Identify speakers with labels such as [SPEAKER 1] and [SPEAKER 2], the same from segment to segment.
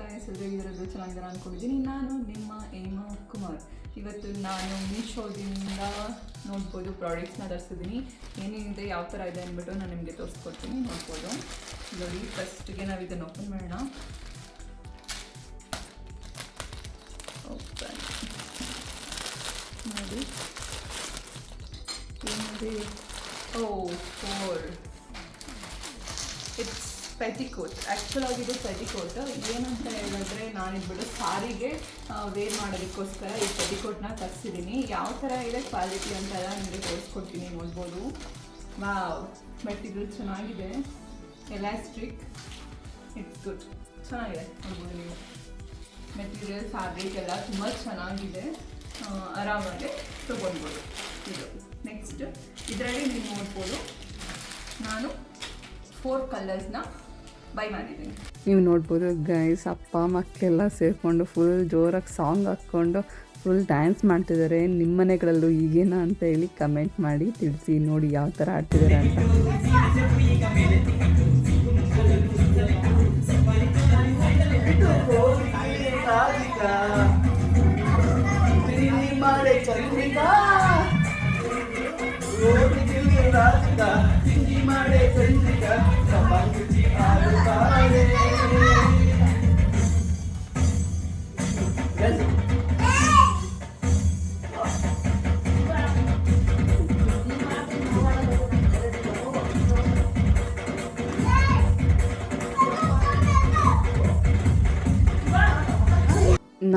[SPEAKER 1] ಗಾಯಸ್ ಎಲ್ಲರೂ ಚೆನ್ನಾಗಿದ್ದಾರೆ ಅಂದ್ಕೊಂಡಿದ್ದೀನಿ ನಾನು ನಿಮ್ಮ ಹೇಮಾ ಕುಮಾರ್. ಇವತ್ತು ನಾನು ಮೀಶೋದಿಂದ ನೋಡ್ಬೋದು ಪ್ರಾಡಕ್ಟ್ಸ್ನ ತರಿಸಿದ್ದೀನಿ ಏನೇನಿದೆ, ಯಾವ ಥರ ಇದೆ ಅಂದ್ಬಿಟ್ಟು ನಾನು ನಿಮಗೆ ತೋರಿಸ್ಕೊಡ್ತೀನಿ. ನೋಡ್ಬೋದು. ನೋಡಿ ಫಸ್ಟಿಗೆ ನಾವು ಇದನ್ನು ಓಪನ್ ಮಾಡೋಣ. ಓಪನ್ ನೋಡಿ. ಏನಿದೆ? Oh for it's petticoat actual ಇದು ಪೆಟಿಕೋಟ್ ಏನಂತ ಹೇಳಿದ್ರೆ ನಾನು ಇದ್ಬಿಟ್ಟು ಸಾರಿಗೆ ವೇರ್ ಮಾಡೋದಕ್ಕೋಸ್ಕರ ಈ ಪೆಟಿಕೋಟ್ನ ತರಿಸಿದ್ದೀನಿ ಯಾವ ಥರ ಇದೆ ಕ್ವಾಲಿಟಿ ಅಂತ ಎಲ್ಲ ನಿಮಗೆ ತೋರಿಸ್ಕೊಡ್ತೀನಿ ನೋಡ್ಬೋದು. ಬಟ್ ಇದು ಚೆನ್ನಾಗಿದೆ. ಎಲಾಸ್ಟಿಕ್ ಇಟ್ಸ್ ಗುಡ್ ಚೆನ್ನಾಗಿದೆ ನೋಡ್ಬೋದು ನೀವು. ಮೆಟೀರಿಯಲ್ ಫ್ಯಾಬ್ರಿಕ್ ಎಲ್ಲ ತುಂಬ ಚೆನ್ನಾಗಿದೆ. ಆರಾಮಾಗಿ ತೊಗೊಳ್ಬೋದು ಇದು. ನೆಕ್ಸ್ಟ್ ಇದರಲ್ಲಿ ನೀವು ನೋಡ್ಬೋದು. ನಾನು ಫೋರ್ ಕಲರ್ಸ್ನ
[SPEAKER 2] ನೀವು ನೋಡ್ಬೋದು ಗೈಸ್ ಅಪ್ಪ ಮಕ್ಕಳೆಲ್ಲ ಸೇರಿಕೊಂಡು ಫುಲ್ ಜೋರಾಗಿ ಸಾಂಗ್ ಹಾಕ್ಕೊಂಡು ಫುಲ್ ಡ್ಯಾನ್ಸ್ ಮಾಡ್ತಿದ್ದಾರೆ. ನಿಮ್ಮ ಮನೆಗಳಲ್ಲೂ ಈಗೇನ ಅಂತ ಹೇಳಿ ಕಮೆಂಟ್ ಮಾಡಿ ತಿಳಿಸಿ. ನೋಡಿ ಯಾವ ಥರ ಆಡ್ತಿದ್ದಾರೆ ಅಂತ. ಆಡುತ್ತಾ ತಿಂಡಿ ಮಾಡೇ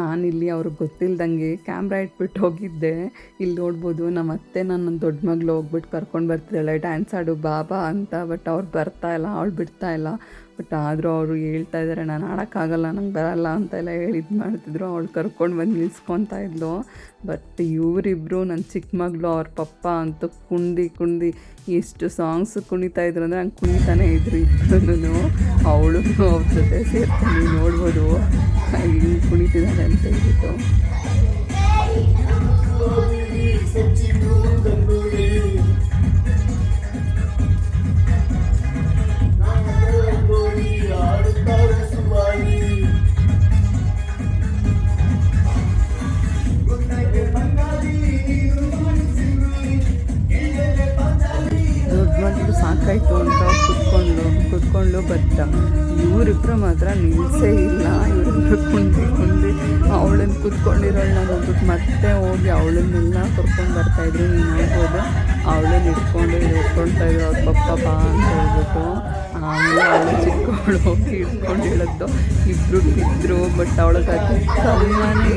[SPEAKER 2] ನಾನಿಲ್ಲಿ ಅವ್ರಿಗೆ ಗೊತ್ತಿಲ್ದಂಗೆ ಕ್ಯಾಮ್ರಾ ಇಟ್ಬಿಟ್ಟು ಹೋಗಿದ್ದೆ. ಇಲ್ಲಿ ನೋಡ್ಬೋದು ನಮ್ಮ ಅತ್ತೆ ನನ್ನ ದೊಡ್ಡ ಮಗಳು ಹೋಗ್ಬಿಟ್ಟು ಕರ್ಕೊಂಡು ಬರ್ತಿದ್ದಾಳೆ. ಡ್ಯಾನ್ಸ್ ಆಡು ಬಾಬಾ ಅಂತ ಬಟ್ ಅವ್ರು ಬರ್ತಾ ಇಲ್ಲ, ಅವಳು ಬಿಡ್ತಾ ಇಲ್ಲ. ಬಟ್ ಆದರೂ ಅವರು ಹೇಳ್ತಾ ಇದ್ದಾರೆ ನಾನು ಆಡೋಕ್ಕಾಗಲ್ಲ, ನಂಗೆ ಬರಲ್ಲ ಅಂತ ಎಲ್ಲ ಹೇಳಿ ಇದು ಮಾಡ್ತಿದ್ರು. ಅವಳು ಕರ್ಕೊಂಡು ಬಂದು ನಿಲ್ಸ್ಕೊತಾ ಇದ್ಲು. ಬಟ್ ಇವರಿಬ್ಬರು ನನ್ನ ಚಿಕ್ಕ ಮಗಳು, ಅವ್ರ ಪಪ್ಪ ಅಂತ ಕುಂಡಿ ಕುಂಡಿ ಎಷ್ಟು ಸಾಂಗ್ಸ್ ಕುಣಿತಾ ಇದ್ರು ಅಂದರೆ ನಂಗೆ ಕುಣಿತಾನೆ ಇದ್ರು ಇಬ್ಬರೂ ಅವಳು ಅವ್ರ ಜೊತೆ ಸೇರ್ಕೊಂಡು ನೋಡ್ಬೋದು. ಹಿಂಗೆ ಕುಣಿತಿದ್ದಾರೆ ಅಂತ ಹೇಳ್ಬಿಟ್ಟು. ಸಾಕಾಯ್ತು ಅಂತ ಕುತ್ಕೊಂಡು ಕುತ್ಕೊಂಡು ಬತ್ತ ಇವರಿಬ್ಬರು ಮಾತ್ರ ನಿಲ್ಸೇ ಇಲ್ಲ. ಇವರಿಬ್ರು ಕುಂದಿ ಕುಂದಿ ಅವಳನ್ನು ಕುತ್ಕೊಂಡಿರೋಳನ್ನ ನೋಡ್ಬಿಟ್ಟು ಮತ್ತೆ ಹೋಗಿ ಅವಳನ್ನೆಲ್ಲ ಕರ್ಕೊಂಡು ಬರ್ತಾಯಿದ್ರು ನೀನು ನೋಡ್ಬೋದು ಅವಳನ್ನ ನಿಂತ್ಕೊಂಡು ಹಿಡ್ಕೊಳ್ತಾ ಇದ್ರು, ಅವ್ರ ಪಪ್ಪ ಬಾ ಅಂತ ಹೇಳ್ಬಿಟ್ಟು. ಆಮೇಲೆ ಅವಳು ಚಿಕ್ಕವಳು ಹೋಗಿ ಇಟ್ಕೊಂಡು ಹೇಳದ್ದು ಇಬ್ಬರು ಬಿದ್ದರು ಬಟ್ ಅವಳಿಗೆ ಅದು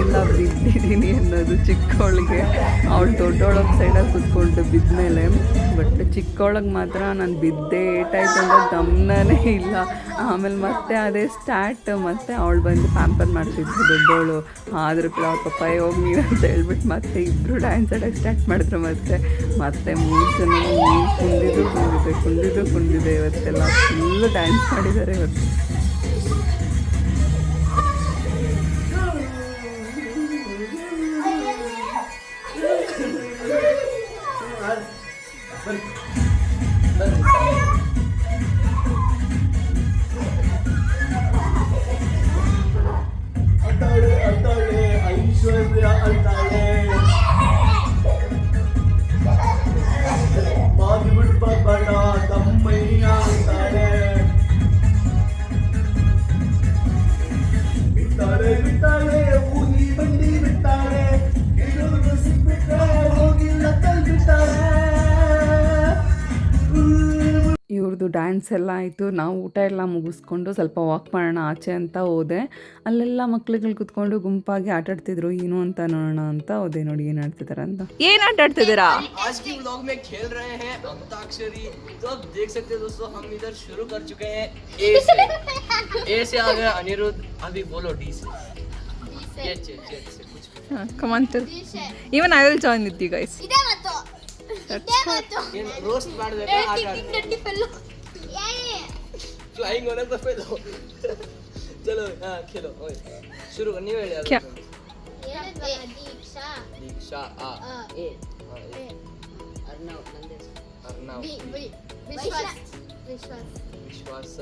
[SPEAKER 2] ಇಲ್ಲ, ಬಿದ್ದಿದ್ದೀನಿ ಅನ್ನೋದು ಚಿಕ್ಕವಳಿಗೆ. ಅವಳು ದೊಡ್ಡವಳೊಂದು ಸೈಡಲ್ಲಿ ಕುತ್ಕೊಂಡು ಬಿದ್ಮೇಲೆ ಬಟ್ ಚಿಕ್ಕವಳಿಗೆ ಮಾತ್ರ ನಾನು ಬಿದ್ದೆ ಏಟಾಯ್ತು ಅಂತ ಗಮನನೇ ಇಲ್ಲ. ಆಮೇಲೆ ಮತ್ತೆ ಅದೇ ಸ್ಟಾರ್ಟ್ ಮತ್ತೆ ಅವಳು ಬಂದು ಪ್ಯಾಂಪರ್ ಮಾಡ್ತಿದ್ರು ದೊಡ್ಡವಳು. ಆದರೂ ಕೂಡ ಅವ್ರ ಪಪ್ಪ ಹೋಗಿ ನೀನು ಅಂತ ಹೇಳ್ಬಿಟ್ಟು ಮತ್ತೆ ಇಬ್ಬರು ಡ್ಯಾನ್ಸ್ ಆಡೋಕ್ಕೆ ಸ್ಟಾರ್ಟ್ ಮಾಡಿದ್ರು ಮತ್ತೆ. ಮತ್ತೆ ಮೂರು ಜನ ನೀನು ಕುಂದಿದ್ರು ಕುಂದಿದೆ ಕುಂದಿದ್ದು ಕುಂದಿದೆ. ಇವತ್ತೆಲ್ಲ ಫುಲ್ ಡ್ಯಾನ್ಸ್ ಮಾಡಿದ್ದಾರೆ ಇವತ್ತು.
[SPEAKER 3] ಐಶ್ವರ್ಯ ಅಂತಾಳೆ
[SPEAKER 2] ಡ್ಯಾನ್ಸ್ ಎಲ್ಲ ಆಯಿತು ನಾವು ಊಟ ಎಲ್ಲ ಮುಗಿಸ್ಕೊಂಡು ಸ್ವಲ್ಪ ವಾಕ್ ಮಾಡೋಣ ಆಚೆ ಅಂತ ಹೋದೆ ಅಲ್ಲೆಲ್ಲ ಮಕ್ಳುಗಳು ಕುತ್ಕೊಂಡು ಗುಂಪಾಗಿ ಆಟ ಆಡ್ತಿದ್ರು ಏನು ಅಂತ ನೋಡೋಣ ಅಂತ ಹೋದೆ ನೋಡಿ ಏನು ಆಡ್ತಿದ್ದಾರೆ ಅಂತ
[SPEAKER 1] ಏನು ಆಟ ಆಡ್ತಿದ್ದೀರಾ
[SPEAKER 4] आज के व्लॉग में खेल रहे हैं अंताक्षरी तो आप देख सकते हैं दोस्तों हम इधर शुरू कर चुके हैं ए से ए से आ गया अनिरुद्ध अभी बोलो डी से ये चे चे से कुछ
[SPEAKER 1] ಕಮಾಂತರ್ even I will join with you guys
[SPEAKER 5] ಇದೇ ಮತ್ತು ಇದೇ ಮತ್ತು
[SPEAKER 4] ये रोस्ट मार देते हैं आटा
[SPEAKER 5] ಗಟ್ಟಿ ಫೆಲ್ಲು
[SPEAKER 4] फ्लाइंग होना तो फिर चलो हाँ खेलो ओए शुरू करनी है यार
[SPEAKER 1] क्या
[SPEAKER 5] दीक्षा
[SPEAKER 4] दीक्षा आ ए Arnav
[SPEAKER 5] Nandesh Arnav Vishwas Vishwas
[SPEAKER 4] Vishwas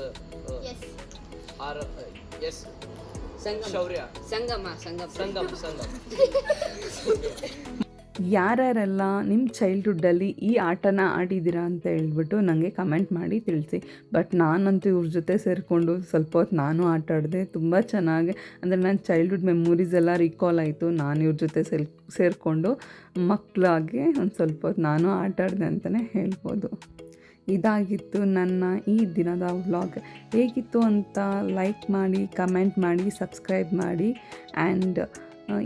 [SPEAKER 4] yes
[SPEAKER 5] R
[SPEAKER 4] yes Sangam Shaurya
[SPEAKER 6] Sangam Sangam
[SPEAKER 4] Sangam Sangam
[SPEAKER 2] ಯಾರ್ಯಾರೆಲ್ಲ ನಿಮ್ಮ ಚೈಲ್ಡ್ಹುಡ್ಡಲ್ಲಿ ಈ ಆಟನ ಆಡಿದ್ದೀರಾ ಅಂತ ಹೇಳ್ಬಿಟ್ಟು ನನಗೆ ಕಮೆಂಟ್ ಮಾಡಿ ತಿಳಿಸಿ. ಬಟ್ ನಾನಂತೂ ಇವ್ರ ಜೊತೆ ಸೇರಿಕೊಂಡು ಸ್ವಲ್ಪ ಹೊತ್ತು ನಾನು ಆಟ ಆಡಿದೆ, ತುಂಬ ಚೆನ್ನಾಗಿ, ಅಂದರೆ ನನ್ನ ಚೈಲ್ಡ್ಹುಡ್ ಮೆಮೊರೀಸ್ ಎಲ್ಲ ರಿಕಾಲ್ ಆಯಿತು. ನಾನು ಇವ್ರ ಜೊತೆ ಸೆಲ್ ಸೇರಿಕೊಂಡು ಮಕ್ಕಳಾಗಿ ಒಂದು ಸ್ವಲ್ಪ ಹೊತ್ತು ನಾನು ಆಟ ಆಡಿದೆ ಅಂತಲೇ ಹೇಳ್ಬೋದು. ಇದಾಗಿತ್ತು ನನ್ನ ಈ ದಿನದ ವ್ಲಾಗ್ ಹೇಗಿತ್ತು ಅಂತ ಲೈಕ್ ಮಾಡಿ ಕಮೆಂಟ್ ಮಾಡಿ ಸಬ್ಸ್ಕ್ರೈಬ್ ಮಾಡಿ ಆ್ಯಂಡ್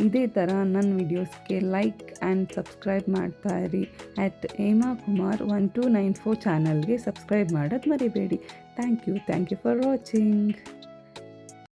[SPEAKER 2] ಇದೇ ಥರ ನನ್ನ ವಿಡಿಯೋಸ್ಗೆ ಲೈಕ್ ಆ್ಯಂಡ್ ಸಬ್ಸ್ಕ್ರೈಬ್ ಮಾಡ್ತಾ ಇರಿ. At Hema Kumar one two nine four ಚಾನಲ್ಗೆ ಸಬ್ಸ್ಕ್ರೈಬ್ ಮಾಡೋದು ಮರಿಬೇಡಿ. Thank you thank you for watching